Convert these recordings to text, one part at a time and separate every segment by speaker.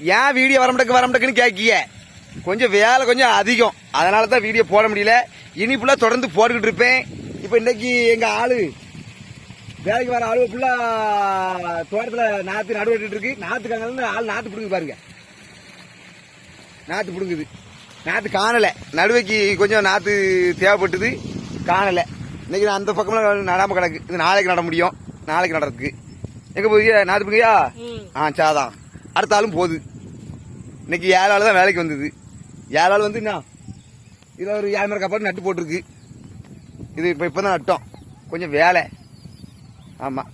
Speaker 1: ஏன் வீடியோ வரமாட்டக்கு வரமாட்டக்குன்னு கேட்கிய. கொஞ்சம் வேலை கொஞ்சம் அதிகம். அதனால தான் வீடியோ போட முடியல. இனி ஃபுல்லாக தொடர்ந்து போட்டுக்கிட்டு இருப்பேன். இப்போ இன்னைக்கு எங்கள் ஆளு வேலைக்கு வர ஆளு ஃபுல்லாக தோட்டத்தில் நாற்று நடுவட்டு இருக்கு. நாற்றுக்காங்க ஆள் நாற்று பிடுங்க பாருங்க. நாற்று பிடுங்குது. நாற்று காணலை. நடுவைக்கு கொஞ்சம் நாற்று தேவைப்பட்டது. காணலை. இன்னைக்கு நான் அந்த பக்கம்லாம் நடாமல் கிடக்கு. இது நாளைக்கு நட முடியும். நாளைக்கு நடறதுக்கு. எங்கே போய் நாற்று பிடுங்கயா ஆ சாதான் அடுத்த ஆளும் போகுது. இன்னைக்கு ஏழு ஆள் தான் வேலைக்கு வந்தது. ஏழு ஆள் வந்து என்ன? இதில் ஒரு ஏழு கப்பாடு நட்டு போட்டிருக்கு. இது இப்போ இப்போ தான் நட்டோம். கொஞ்சம் வேலை. ஆமாம்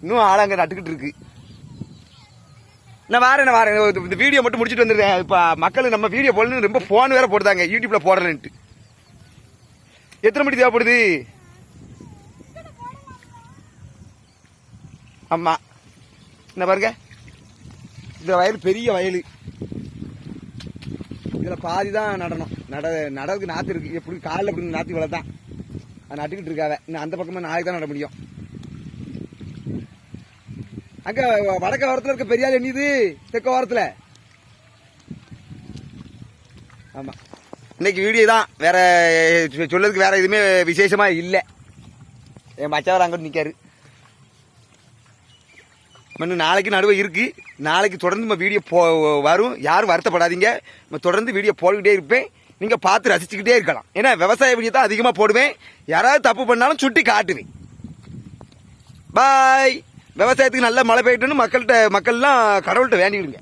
Speaker 1: இன்னும் ஆள் அங்கே நட்டுக்கிட்டு இருக்கு. நான் வாரேன் நான் வாரேன். இந்த- வீடியோ மட்டும் முடிச்சுட்டு வந்துடுறேன். இப்போ மக்கள் நம்ம வீடியோ போடணும்னு ரொம்ப ஃபோன் வேற போடுதாங்க யூடியூப்பில் போடுறேன்ட்டு எத்தனை மணி தேவைப்படுது? ஆமாம் என்ன பாருங்க. இந்த வயல் பெரிய வயல். இதில் பாதி தான் நடணும். நட நடவுக்கு நாற்று இருக்குது எப்படி காலில் இப்படி நாற்று இவ்வளோ தான். அது நட்டுக்கிட்டு இருக்காவ இன்னும் அந்த பக்கமாக நாளைக்கு தான் நட முடியும். அங்கே வடக்க வாரத்தில் இருக்க பெரியாள் என்னது தெற்க வாரத்தில் ஆமாம் இன்னைக்கு வீடியோ தான். வேற சொல்லதுக்கு சொல்லறதுக்கு வேற எதுவுமே விசேஷமாக இல்லை. என் மச்சவர் அங்கிட்டு நிற்காரு இன்னும் நாளைக்கு நடுவே இருக்கு. நாளைக்கு தொடர்ந்து நம்ம வீடியோ போ வரும். யாரும் வருத்தப்படாதீங்க. நம்ம தொடர்ந்து வீடியோ போட்டுக்கிட்டே இருப்பேன். நீங்கள் பார்த்து ரசிச்சுக்கிட்டே இருக்கலாம். ஏன்னா விவசாய வீடியோ தான் அதிகமாக போடுவேன். யாராவது தப்பு பண்ணாலும் சுட்டி காட்டுவேன். பாய் விவசாயத்துக்கு நல்ல மழை பெய்யட்டுன்னு மக்கள்கிட்ட மக்கள்லாம் கடவுள்கிட்ட வேண்டிக்கிடுங்க.